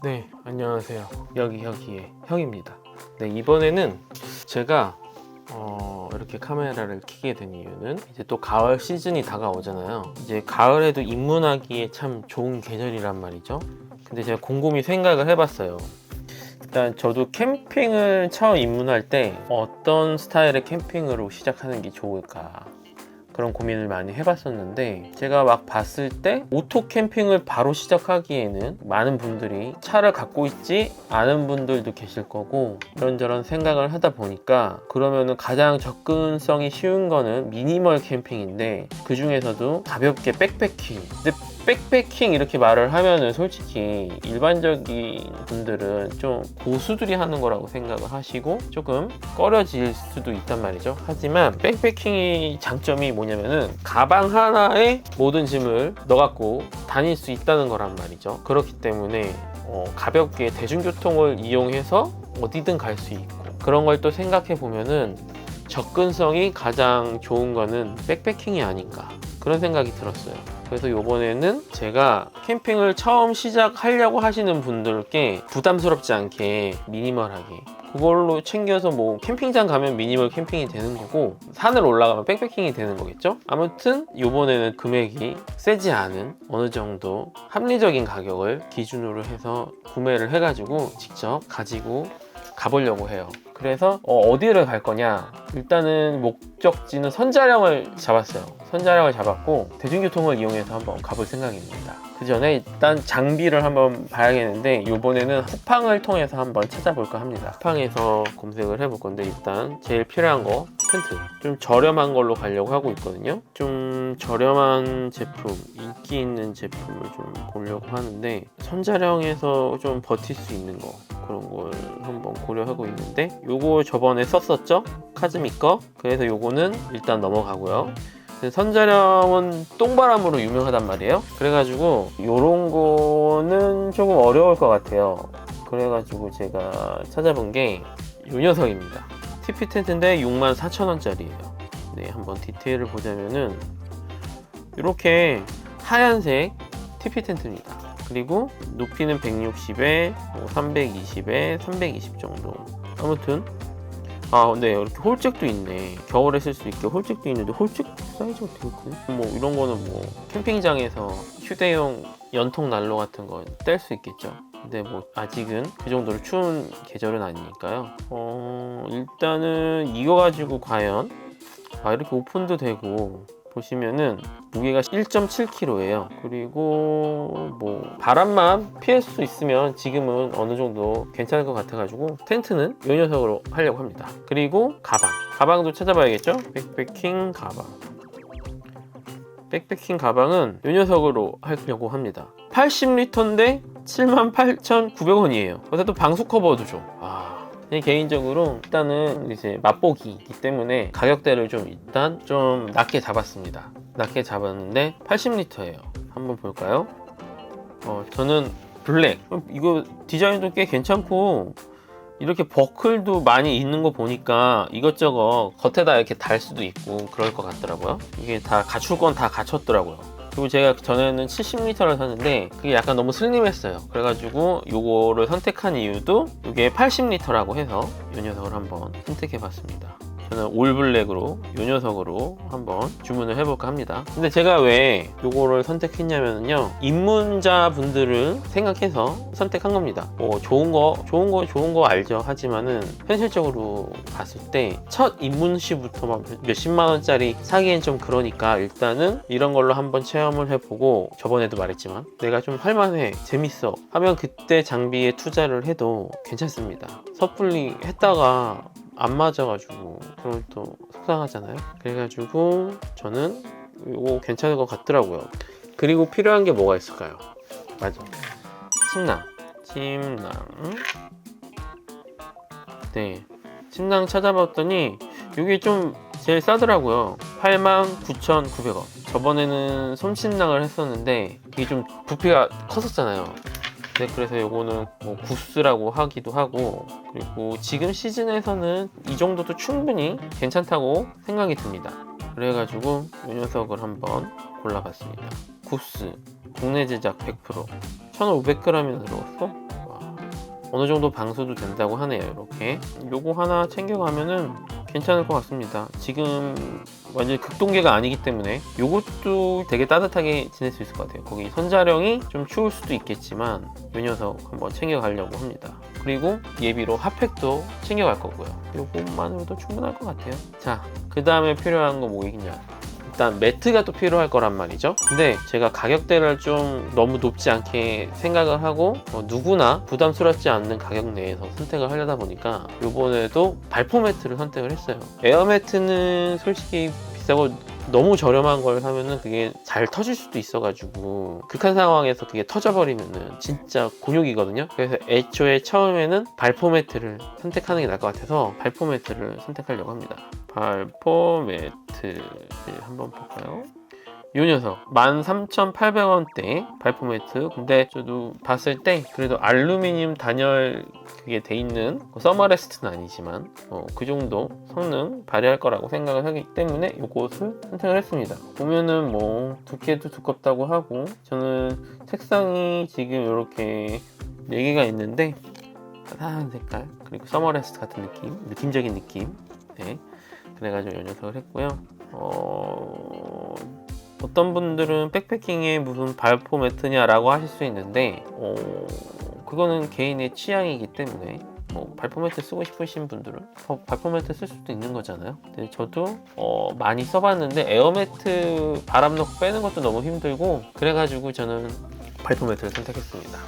네, 안녕하세요. 여기 여기에 형입니다. 네, 이번에는 제가 어, 이렇게 카메라를 켜게 된 이유는 이제 또 가을 시즌이 다가오잖아요. 이제 가을에도 입문하기에 참 좋은 계절이란 말이죠. 근데 제가 곰곰이 생각을 해봤어요. 일단 저도 캠핑을 처음 입문할 때 어떤 스타일의 캠핑으로 시작하는 게 좋을까 그런 고민을 많이 해봤었는데 제가 막 봤을 때 오토 캠핑을 바로 시작하기에는 많은 분들이 차를 갖고 있지 않은 분들도 계실 거고 이런저런 생각을 하다 보니까 그러면은 가장 접근성이 쉬운 거는 미니멀 캠핑인데 그 중에서도 가볍게 백패킹 백패킹 이렇게 말을 하면은 솔직히 일반적인 분들은 좀 고수들이 하는 거라고 생각을 하시고 조금 꺼려질 수도 있단 말이죠. 하지만 백패킹의 장점이 뭐냐면은 가방 하나에 모든 짐을 넣어갖고 다닐 수 있다는 거란 말이죠. 그렇기 때문에 어, 가볍게 대중교통을 이용해서 어디든 갈 수 있고 그런 걸 또 생각해 보면은 접근성이 가장 좋은 거는 백패킹이 아닌가 그런 생각이 들었어요. 그래서 이번에는 제가 캠핑을 처음 시작하려고 하시는 분들께 부담스럽지 않게 미니멀하게 그걸로 챙겨서 뭐 캠핑장 가면 미니멀 캠핑이 되는 거고 산을 올라가면 백패킹이 되는 거겠죠? 아무튼 이번에는 금액이 세지 않은 어느 정도 합리적인 가격을 기준으로 해서 구매를 해가지고 직접 가지고 가보려고 해요. 그래서 어, 디를갈 거냐? 일단은 목적지는 선자령을 잡았어요. 선자령을 잡았고 대중교통을 이용해서 한번 가볼 생각입니다. 그 전에 일단 장비를 한번 봐야겠는데 이번에는 쿠팡을 통해서 한번 찾아볼까 합니다. 쿠팡에서 검색을 해볼 건데 일단 제일 필요한 거 텐트. 좀 저렴한 걸로 가려고 하고 있거든요. 좀 저렴한 제품, 인기 있는 제품을 좀 보려고 하는데 선자령에서 좀 버틸 수 있는 거 그런 걸 한번 고려하고 있는데 요거 저번에 썼었죠? 카즈미 거. 그래서 요거는 일단 넘어가고요. 근데 선자령은 똥바람으로 유명하단 말이에요. 그래가지고 요런 거는 조금 어려울 것 같아요. 그래가지고 제가 찾아본 게 요 녀석입니다. TP 텐트인데 64,000원짜리예요. 네, 한번 디테일을 보자면은 이렇게 하얀색 TP 텐트입니다. 그리고 높이는 160에 320에 320 정도. 아무튼 아, 네, 이렇게 홀잭도 있네. 겨울에 쓸 수 있게 홀잭도 있는데 홀잭 사이즈가 되게 크네. 뭐 이런 거는 뭐 캠핑장에서 휴대용 연통 난로 같은 거 뗄 수 있겠죠. 근데 뭐 아직은 그 정도로 추운 계절은 아니니까요. 어, 일단은 이거 가지고 과연 아, 이렇게 오픈도 되고 보시면은 무게가 1.7kg예요. 그리고 뭐 바람만 피할 수 있으면 지금은 어느 정도 괜찮을 것 같아가지고 텐트는 이 녀석으로 하려고 합니다. 그리고 가방. 가방도 찾아봐야겠죠? 백패킹 가방. 백패킹 가방은 이 녀석으로 하려고 합니다. 80리터인데 78,900원이에요. 그래서 또 방수 커버도 줘. 아. 네, 개인적으로 일단은 이제 맛보기이기 때문에 가격대를 좀 일단 좀 낮게 잡았습니다. 낮게 잡았는데 80리터예요. 한번 볼까요? 어, 저는 블랙. 이거 디자인도 꽤 괜찮고 이렇게 버클도 많이 있는 거 보니까 이것저것 겉에다 이렇게 달 수도 있고 그럴 것 같더라고요. 이게 다 갖출 건 다 갖췄더라고요. 그리고 제가 전에는 70리터를 샀는데 그게 약간 너무 슬림했어요. 그래가지고 요거를 선택한 이유도 이게 80리터라고 해서 이 녀석을 한번 선택해 봤습니다. 저는 올블랙으로 이 녀석으로 한번 주문을 해볼까 합니다. 근데 제가 왜 요거를 선택했냐면요. 입문자 분들을 생각해서 선택한 겁니다. 뭐 좋은 거, 좋은 거, 좋은 거 알죠. 하지만은 현실적으로 봤을 때 첫 입문 시부터 막 몇십만 원짜리 사기엔 좀 그러니까 일단은 이런 걸로 한번 체험을 해보고 저번에도 말했지만 내가 좀 할만해, 재밌어 하면 그때 장비에 투자를 해도 괜찮습니다. 섣불리 했다가 안 맞아가지고 그럼 또 속상하잖아요. 그래가지고 저는 이거 괜찮은 것 같더라고요. 그리고 필요한 게 뭐가 있을까요? 맞아. 침낭. 침낭. 네. 침낭 찾아봤더니 이게 좀 제일 싸더라고요. 89,900원. 저번에는 솜침낭을 했었는데 이게 좀 부피가 컸었잖아요. 네, 그래서 요거는 뭐 구스라고 하기도 하고 그리고 지금 시즌에서는 이 정도도 충분히 괜찮다고 생각이 듭니다. 그래가지고 이 녀석을 한번 골라봤습니다. 구스 국내 제작 100% 1,500g이나 들어갔어? 와, 어느 정도 방수도 된다고 하네요. 이렇게 요거 하나 챙겨가면은 괜찮을 것 같습니다. 지금 완전 극동계가 아니기 때문에 요것도 되게 따뜻하게 지낼 수 있을 것 같아요. 거기 선자령이 좀 추울 수도 있겠지만 요 녀석 한번 챙겨가려고 합니다. 그리고 예비로 핫팩도 챙겨갈 거고요. 요것만으로도 충분할 것 같아요. 자, 그 다음에 필요한 거 뭐 있냐? 일단 매트가 또 필요할 거란 말이죠. 근데 제가 가격대를 좀 너무 높지 않게 생각을 하고 어, 누구나 부담스럽지 않는 가격 내에서 선택을 하려다 보니까 이번에도 발포 매트를 선택을 했어요. 에어 매트는 솔직히 비싸고 너무 저렴한 걸 사면은 그게 잘 터질 수도 있어가지고 극한 상황에서 그게 터져버리면은 진짜 곤욕이거든요. 그래서 애초에 처음에는 발포 매트를 선택하는 게 나을 것 같아서 발포 매트를 선택하려고 합니다. 발포 매트 한번 볼까요? 이 녀석. 13,800원대 발포 매트. 근데 저도 봤을 때 그래도 알루미늄 단열 그게 돼 있는 뭐 서머레스트는 아니지만 어, 그 정도 성능 발휘할 거라고 생각을 하기 때문에 이것을 선택을 했습니다. 보면은 뭐 두께도 두껍다고 하고 저는 색상이 지금 이렇게 4개가 있는데 따뜻한 색깔 그리고 서머레스트 같은 느낌 느낌적인 느낌. 네. 그래가지고 이 녀석을 했고요. 어... 어떤 분들은 백패킹에 무슨 발포 매트냐라고 하실 수 있는데 어, 그거는 개인의 취향이기 때문에 뭐 발포 매트 쓰고 싶으신 분들은 어, 발포 매트 쓸 수도 있는 거잖아요. 근데 저도 어, 많이 써봤는데 에어 매트 바람 넣고 빼는 것도 너무 힘들고 그래가지고 저는 발포 매트를 선택했습니다.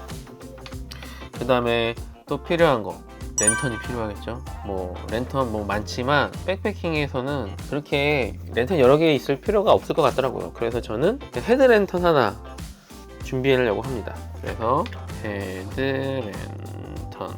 그 다음에 또 필요한 거 랜턴이 필요하겠죠. 뭐 랜턴 뭐 많지만 백패킹에서는 그렇게 랜턴 여러 개 있을 필요가 없을 것 같더라고요. 그래서 저는 헤드 랜턴 하나 준비하려고 합니다. 그래서 헤드 랜턴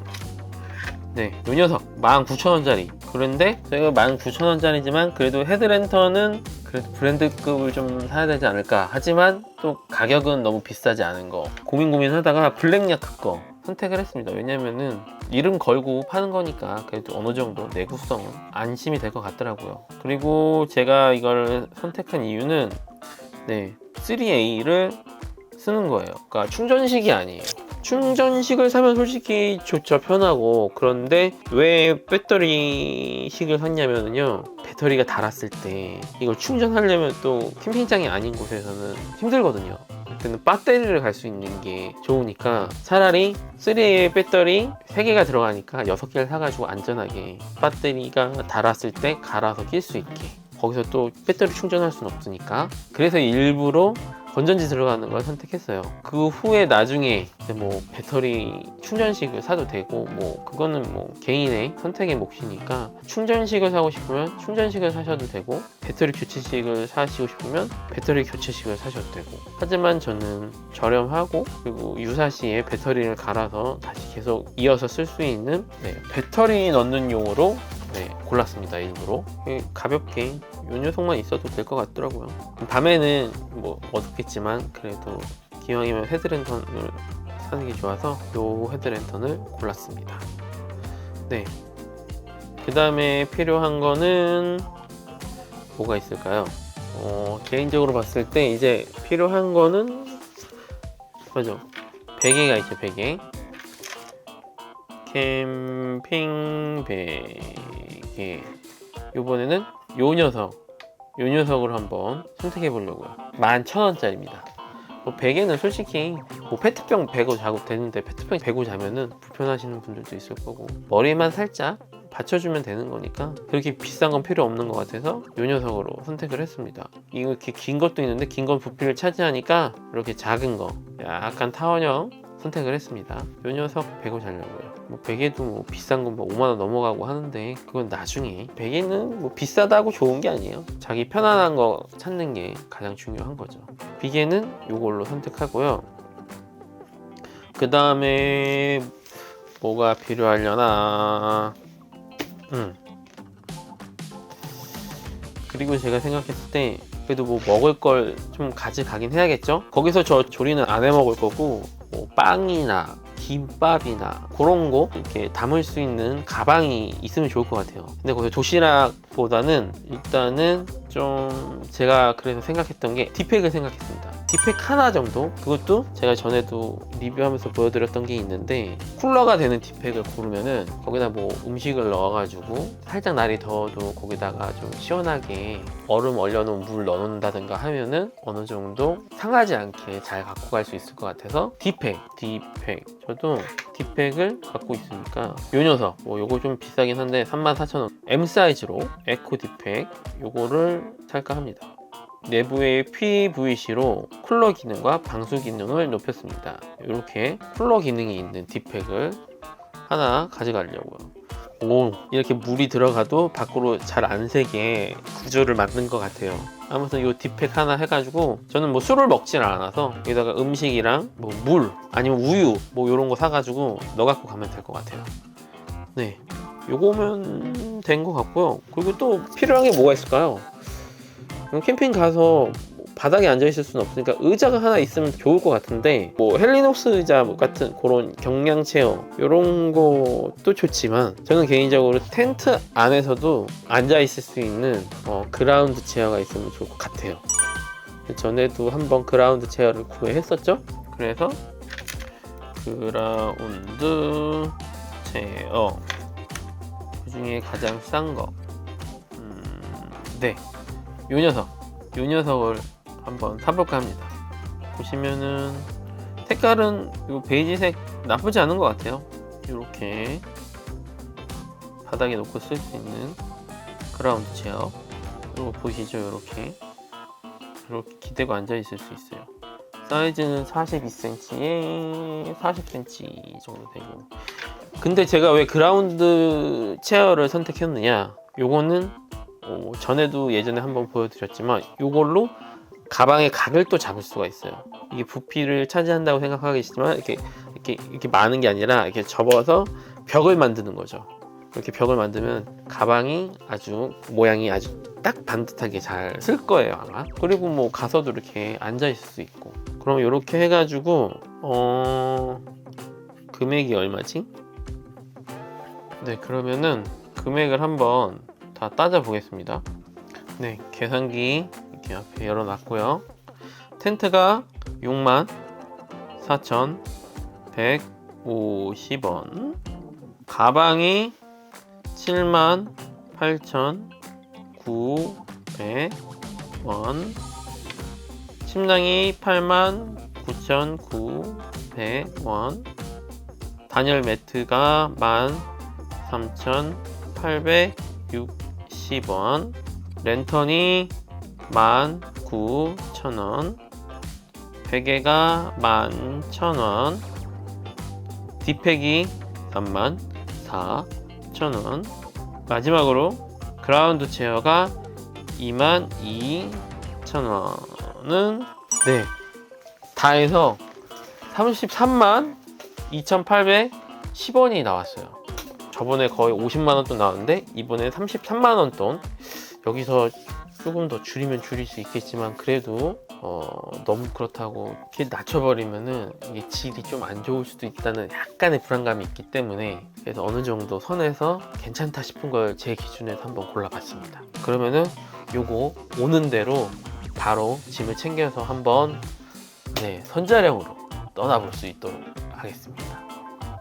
네, 요 녀석 19,000원짜리. 그런데 저희가 19,000원짜리지만 그래도 헤드 랜턴은 그래도 브랜드급을 좀 사야 되지 않을까. 하지만 또 가격은 너무 비싸지 않은 거. 고민 고민하다가 블랙야크 거 선택을 했습니다. 왜냐면은 이름 걸고 파는 거니까 그래도 어느 정도 내구성은 안심이 될 것 같더라고요. 그리고 제가 이걸 선택한 이유는 네 3A를 쓰는 거예요. 그러니까 충전식이 아니에요. 충전식을 사면 솔직히 좋죠 편하고 그런데 왜 배터리식을 샀냐면요 배터리가 닳았을 때 이걸 충전하려면 또 캠핑장이 아닌 곳에서는 힘들거든요 그때는 배터리를 갈 수 있는 게 좋으니까 차라리 3A의 배터리 3개가 들어가니까 6개를 사가지고 안전하게 배터리가 닳았을 때 갈아서 낄 수 있게. 거기서 또 배터리 충전할 수는 없으니까. 그래서 일부러 건전지 들어가는 걸 선택했어요. 그 후에 나중에 뭐 배터리 충전식을 사도 되고 뭐 그거는 뭐 개인의 선택의 몫이니까 충전식을 사고 싶으면 충전식을 사셔도 되고 배터리 교체식을 사시고 싶으면 배터리 교체식을 사셔도 되고 하지만 저는 저렴하고 그리고 유사시에 배터리를 갈아서 다시 계속 이어서 쓸 수 있는 네, 배터리 넣는 용으로 네, 골랐습니다 일부러. 가볍게. 요 녀석만 있어도 될 것 같더라고요. 밤에는 뭐 어둡겠지만 그래도 기왕이면 헤드랜턴을 사는 게 좋아서 요 헤드랜턴을 골랐습니다. 네그 다음에 필요한 거는 뭐가 있을까요? 어, 개인적으로 봤을 때 이제 필요한 거는 맞아. 베개가 있죠 베개. 캠핑 베개 이번에는 요 녀석 요 녀석을 한번 선택해 보려고요 11,000원짜리입니다 뭐 베개는 솔직히 뭐 페트병 베고 자고 되는데 페트병 베고 자면은 불편하시는 분들도 있을 거고 머리만 살짝 받쳐주면 되는 거니까 그렇게 비싼 건 필요 없는 것 같아서 요 녀석으로 선택을 했습니다 이렇게 긴 것도 있는데 긴 건 부피를 차지하니까 이렇게 작은 거 약간 타원형 선택을 했습니다. 요 녀석 베고 자려고요. 뭐 베개도 뭐 비싼 건 뭐 5만 원 넘어가고 하는데 그건 나중에 베개는 뭐 비싸다고 좋은 게 아니에요. 자기 편안한 거 찾는 게 가장 중요한 거죠. 비계는 요걸로 선택하고요. 그 다음에 뭐가 필요하려나? 음. 그리고 제가 생각했을 때 그래도 뭐 먹을 걸 좀 가져가긴 해야겠죠? 거기서 저 조리는 안 해 먹을 거고 뭐 빵이나 김밥이나 그런 거 이렇게 담을 수 있는 가방이 있으면 좋을 것 같아요. 근데 거기서 도시락보다는 일단은 좀 제가 그래서 생각했던 게 티팩을 생각했습니다. 디팩 하나 정도? 그것도 제가 전에도 리뷰하면서 보여드렸던 게 있는데 쿨러가 되는 디팩을 고르면은 거기다 뭐 음식을 넣어가지고 살짝 날이 더워도 거기다가 좀 시원하게 얼음 얼려놓은 물 넣어놓는다든가 하면은 어느 정도 상하지 않게 잘 갖고 갈 수 있을 것 같아서 디팩 디팩. 저도 디팩을 갖고 있으니까 요 녀석 뭐 요거 좀 비싸긴 한데 34,000원. M 사이즈로 에코 디팩 요거를 살까 합니다 내부의 PVC로 쿨러 기능과 방수 기능을 높였습니다. 이렇게 쿨러 기능이 있는 딥팩을 하나 가져가려고요. 오, 이렇게 물이 들어가도 밖으로 잘 안 새게 구조를 만든 것 같아요. 아무튼 이 딥팩 하나 해가지고 저는 뭐 술을 먹질 않아서 여기다가 음식이랑 뭐 물 아니면 우유 뭐 이런 거 사가지고 넣어 갖고 가면 될 것 같아요. 네, 요거면 된 것 같고요. 그리고 또 필요한 게 뭐가 있을까요? 캠핑 가서 뭐 바닥에 앉아 있을 수는 없으니까 의자가 하나 있으면 좋을 것 같은데 뭐 헬리녹스 의자 같은 그런 경량 체어 이런 것도 좋지만 저는 개인적으로 텐트 안에서도 앉아 있을 수 있는 어, 그라운드 체어가 있으면 좋을 것 같아요. 전에도 한번 그라운드 체어를 구매했었죠. 그래서 그라운드 체어 그 중에 가장 싼 거. 음, 네. 요 녀석, 요 녀석을 한번 사볼까 합니다. 보시면은 색깔은 요 베이지색 나쁘지 않은 것 같아요. 이렇게 바닥에 놓고 쓸 수 있는 그라운드 체어. 이거 보시죠, 이렇게 이렇게 기대고 앉아 있을 수 있어요. 사이즈는 42cm에 40cm 정도 되고. 근데 제가 왜 그라운드 체어를 선택했느냐? 요거는 어, 전에도 예전에 한번 보여드렸지만 이걸로 가방의 각을 또 잡을 수가 있어요. 이게 부피를 차지한다고 생각하겠지만 이렇게 이렇게 이렇게 많은 게 아니라 이렇게 접어서 벽을 만드는 거죠. 이렇게 벽을 만들면 가방이 아주 모양이 아주 딱 반듯하게 잘 쓸 거예요 아마. 그리고 뭐 가서도 이렇게 앉아 있을 수 있고. 그럼 이렇게 해가지고 어 금액이 얼마지? 네 그러면은 금액을 한번 다 따져 보겠습니다. 네, 계산기 이렇게 앞에 열어놨고요. 텐트가 6만 4,150원. 가방이 7만 8,900원. 침낭이 8만 9,900원. 단열 매트가 13,800 60원 랜턴이 19,000원. 베개가 11,000원. 디팩이 34,000원. 마지막으로 그라운드 체어가 22,000원은 네, 다 해서 33만 2,810원이 나왔어요 저번에 거의 50만 원돈 나왔는데 이번에 33만 원 돈. 여기서 조금 더 줄이면 줄일 수 있겠지만 그래도 어, 너무 그렇다고 이렇게 낮춰버리면은 이게 질이 좀 안 좋을 수도 있다는 약간의 불안감이 있기 때문에 그래서 어느 정도 선에서 괜찮다 싶은 걸 제 기준에서 한번 골라봤습니다. 그러면은 요거 오는 대로 바로 짐을 챙겨서 한번 네, 선자령으로 떠나볼 수 있도록 하겠습니다.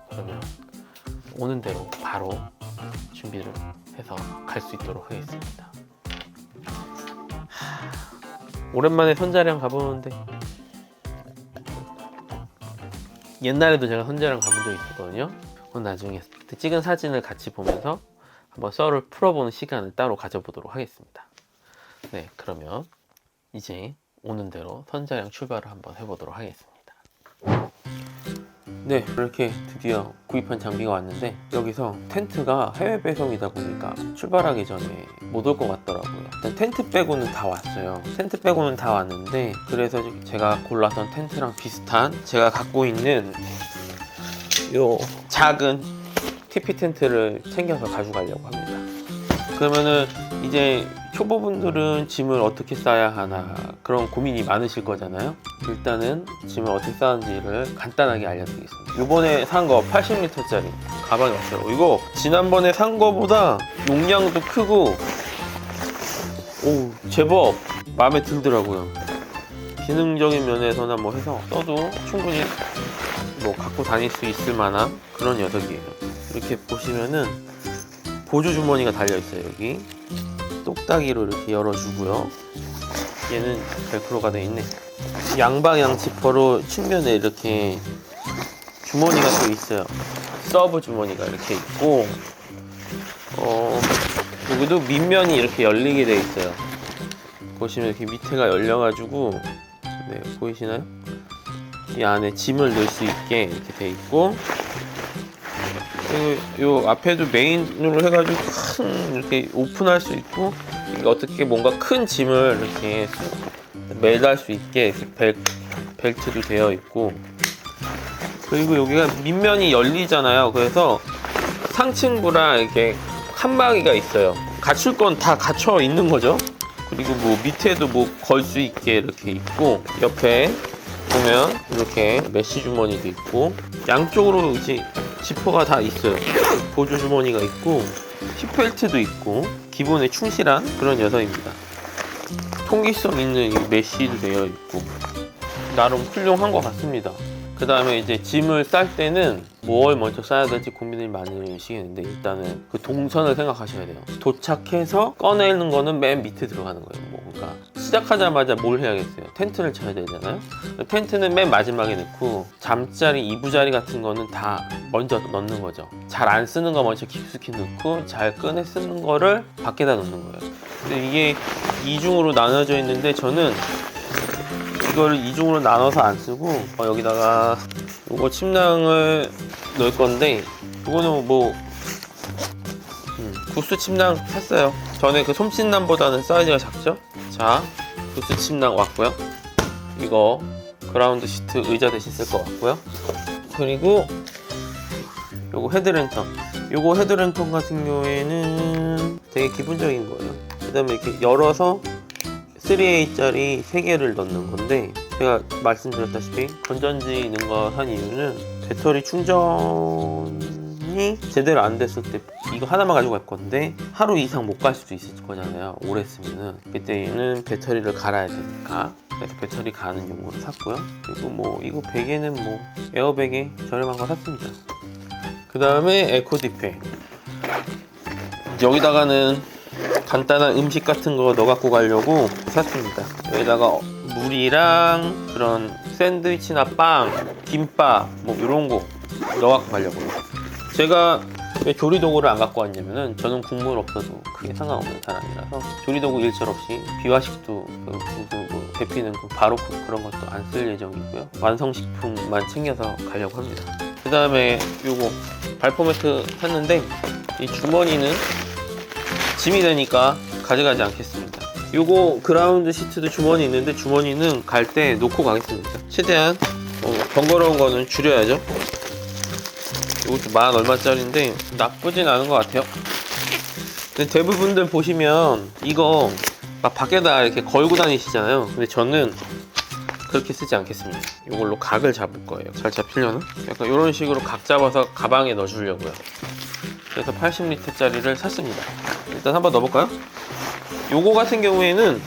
그러면 오는 대로 바로 준비를 해서 갈 수 있도록 하겠습니다. 하, 오랜만에 선자령 가보는데 옛날에도 제가 선자령 가본 적 있었거든요. 나중에 찍은 사진을 같이 보면서 한번 썰을 풀어보는 시간을 따로 가져보도록 하겠습니다. 네, 그러면 이제 오는 대로 선자령 출발을 한번 해보도록 하겠습니다. 네 이렇게 드디어 구입한 장비가 왔는데 여기서 텐트가 해외 배송이다 보니까 출발하기 전에 못 올 것 같더라고요. 일단 텐트 빼고는 다 왔어요. 텐트 빼고는 다 왔는데 그래서 제가 골라선 텐트랑 비슷한 제가 갖고 있는 요 작은 TP 텐트를 챙겨서 가져가려고 합니다. 그러면은 이제 초보분들은 짐을 어떻게 싸야 하나 그런 고민이 많으실 거잖아요. 일단은 짐을 어떻게 싸는지를 간단하게 알려드리겠습니다. 이번에 산 거 80리터짜리 가방이 왔어요. 이거 지난번에 산 거보다 용량도 크고 오 제법 마음에 들더라고요. 기능적인 면에서나 뭐 해서 써도 충분히 뭐 갖고 다닐 수 있을 만한 그런 녀석이에요. 이렇게 보시면은 보조 주머니가 달려 있어요 여기 똑딱이로 이렇게 열어주고요. 얘는 벨크로가 돼 있네. 양방향 지퍼로 측면에 이렇게 주머니가 또 있어요. 서브 주머니가 이렇게 있고 어 여기도 밑면이 이렇게 열리게 돼 있어요. 보시면 이렇게 밑에가 열려가지고 네 보이시나요? 이 안에 짐을 넣을 수 있게 이렇게 돼 있고 그리고 요 앞에도 메인으로 해가지고 큰 이렇게 오픈할 수 있고 어떻게 뭔가 큰 짐을 이렇게 매달 수 있게 벨, 벨트도 되어 있고 그리고 여기가 밑면이 열리잖아요. 그래서 상층부랑 이렇게 칸막이가 있어요. 갖출 건 다 갖춰 있는 거죠. 그리고 뭐 밑에도 뭐 걸 수 있게 이렇게 있고 옆에 보면 이렇게 메쉬 주머니도 있고 양쪽으로 이제 지퍼가 다 있어요. 보조 주머니가 있고 힙벨트도 있고 기본에 충실한 그런 녀석입니다. 통기성 있는 이 메쉬도 되어 있고 나름 훌륭한 것 같습니다. 그 다음에 이제 짐을 쌀 때는 뭘 먼저 싸야 될지 고민을 많으시겠는데 일단은 그 동선을 생각하셔야 돼요. 도착해서 꺼내는 거는 맨 밑에 들어가는 거예요. 뭐 그러니까 시작하자마자 뭘 해야겠어요? 텐트를 쳐야 되잖아요. 텐트는 맨 마지막에 넣고 잠자리, 이부자리 같은 거는 다 먼저 넣는 거죠. 잘 안 쓰는 거 먼저 깊숙이 넣고 잘 꺼내 쓰는 거를 밖에다 넣는 거예요. 근데 이게 이중으로 나눠져 있는데 저는 이거를 이중으로 나눠서 안 쓰고 어, 여기다가 이거 침낭을 넣을 건데 이거는 뭐 음, 구스 침낭 샀어요. 전에 그 솜침낭보다는 사이즈가 작죠? 자, 구스 침낭 왔고요. 이거 그라운드 시트 의자 대신 쓸 것 같고요. 그리고 요거 헤드랜턴. 요거 헤드랜턴 같은 경우에는 되게 기본적인 거예요. 그 다음에 이렇게 열어서 3A짜리 3개를 넣는 건데 제가 말씀드렸다시피 건전지 넣은 거한 이유는 배터리 충전이 제대로 안 됐을 때 이거 하나만 가지고 갈 건데 하루 이상 못 갈 수도 있을 거잖아요. 오래 쓰면은. 그때는 배터리를 갈아야 되니까. 그래서 배터리 가는 용으로 샀고요. 그리고 뭐 이거 베개는 뭐 에어베개 저렴한 거 샀습니다. 그 다음에 에코디페. 여기다가는 간단한 음식 같은 거 넣어 갖고 가려고 샀습니다. 여기다가 물이랑 그런 샌드위치나 빵, 김밥 뭐 이런 거 넣어 갖고 가려고요. 제가 왜 조리도구를 안 갖고 왔냐면은 저는 국물 없어도 크게 상관없는 사람이라서 조리도구 일절 없이 비화식도 그, 그, 뭐 데피는 그 바로크 그런 것도 안 쓸 예정이고요. 완성식품만 챙겨서 가려고 합니다. 그 다음에 요거 발포 매트 샀는데 이 주머니는 짐이 되니까 가져가지 않겠습니다. 요거 그라운드 시트도 주머니 있는데 주머니는 갈 때 놓고 가겠습니다. 최대한 어, 번거로운 거는 줄여야죠. 이것도 만 얼마짜리인데 나쁘진 않은 것 같아요. 대부분들 보시면 이거 막 밖에다 이렇게 걸고 다니시잖아요. 근데 저는 그렇게 쓰지 않겠습니다. 이걸로 각을 잡을 거예요. 잘 잡히려나? 약간 이런 식으로 각 잡아서 가방에 넣어주려고요. 그래서 80리터짜리를 샀습니다. 일단 한번 넣어볼까요? 요거 같은 경우에는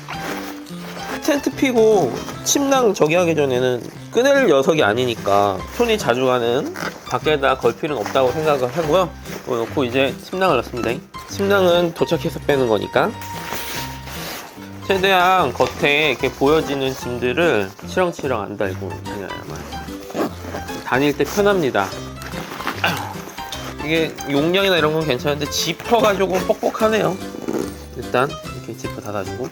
텐트 피고 침낭 저기 하기 전에는 끄낼 녀석이 아니니까 손이 자주 가는 밖에다 걸 필요는 없다고 생각을 하고요. 이거 넣고 이제 침낭을 넣습니다. 침낭은 도착해서 빼는 거니까 최대한 겉에 이렇게 보여지는 짐들을 치렁치렁 안 달고 다녀야만 다닐 때 편합니다. 이게 용량이나 이런 건 괜찮은데 지퍼가 조금 뻑뻑하네요. 일단 이렇게 지퍼 닫아주고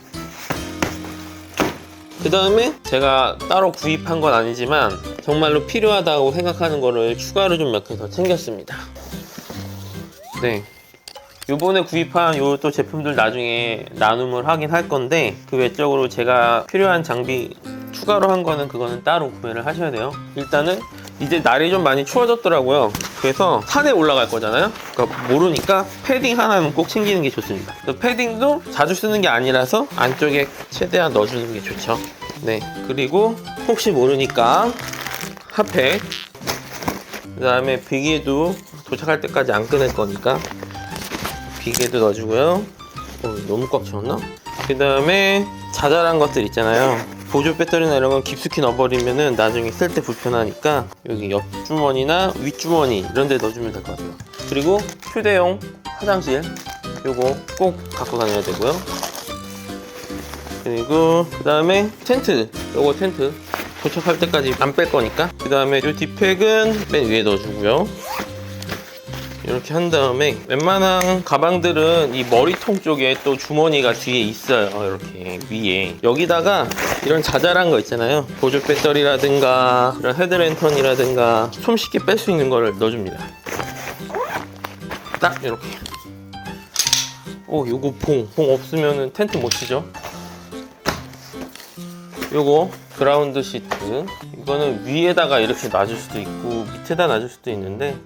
그 다음에 제가 따로 구입한 건 아니지만 정말로 필요하다고 생각하는 거를 추가로 좀 몇 개 더 챙겼습니다. 네. 요번에 구입한 요 또 제품들 나중에 나눔을 하긴 할 건데 그 외적으로 제가 필요한 장비 추가로 한 거는 그거는 따로 구매를 하셔야 돼요. 일단은 이제 날이 좀 많이 추워졌더라고요. 그래서 산에 올라갈 거잖아요. 그러니까 모르니까 패딩 하나는 꼭 챙기는 게 좋습니다. 그 패딩도 자주 쓰는 게 아니라서 안쪽에 최대한 넣어주는 게 좋죠. 네. 그리고 혹시 모르니까 핫팩. 그 다음에 비계도 도착할 때까지 안 꺼낼 거니까 비계도 넣어주고요. 어, 너무 꽉 채웠나? 그 다음에 자잘한 것들 있잖아요. 보조 배터리나 이런 건 깊숙이 넣어버리면은 나중에 쓸 때 불편하니까 여기 옆 주머니나 윗 주머니 이런 데 넣어주면 될 것 같아요. 그리고 휴대용 화장실 요거 꼭 갖고 다녀야 되고요. 그리고 그 다음에 텐트 요거 텐트 도착할 때까지 안 뺄 거니까 그 다음에 요 뒷팩은 맨 위에 넣어주고요. 이렇게 한 다음에 웬만한 가방들은 이 머리통 쪽에 또 주머니가 뒤에 있어요. 이렇게 위에. 여기다가 이런 자잘한 거 있잖아요. 보조 배터리라든가 이런 헤드랜턴이라든가 손쉽게 뺄 수 있는 거를 넣어줍니다. 딱 이렇게. 오 요거 봉, 봉 없으면 텐트 못 치죠? 요거 그라운드 시트. 이거는 위에다가 이렇게 놔줄 수도 있고 밑에다 놔줄 수도 있는데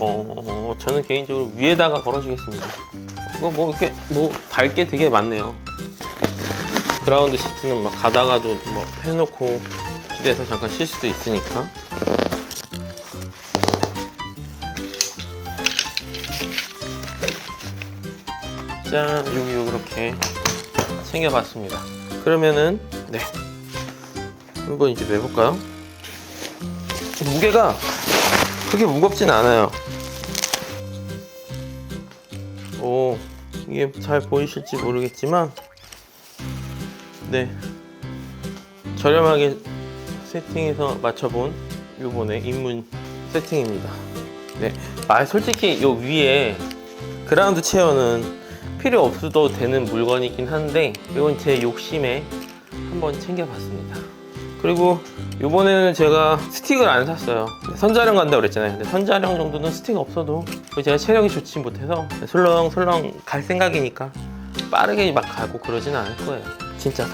어, 저는 개인적으로 위에다가 걸어주겠습니다. 이거 뭐 이렇게 뭐달게 되게 많네요. 그라운드 시트는 막 가다가도 뭐 해놓고 집에서 잠깐 쉴 수도 있으니까. 짠, 여기 이렇게 챙겨봤습니다. 그러면은 네 한번 이제 매볼까요? 무게가 그렇게 무겁진 않아요. 이게 잘 보이실지 모르겠지만, 네. 저렴하게 세팅해서 맞춰본 요번에 입문 세팅입니다. 네. 아, 솔직히 요 위에 그라운드 체어는 필요 없어도 되는 물건이긴 한데, 이건 제 욕심에 한번 챙겨봤습니다. 그리고 이번에는 제가 스틱을 안 샀어요. 선자령 간다고 그랬잖아요. 근데 선자령 정도는 스틱 없어도 제가 체력이 좋지 못해서 설렁설렁 갈 생각이니까 빠르게 막 가고 그러진 않을 거예요. 진짜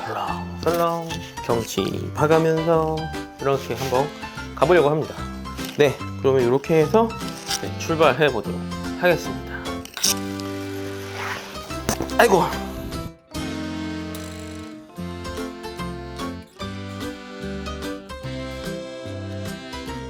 설렁설렁 경치 봐가면서 이렇게 한번 가보려고 합니다. 네, 그러면 이렇게 해서 네, 출발해 보도록 하겠습니다. 아이고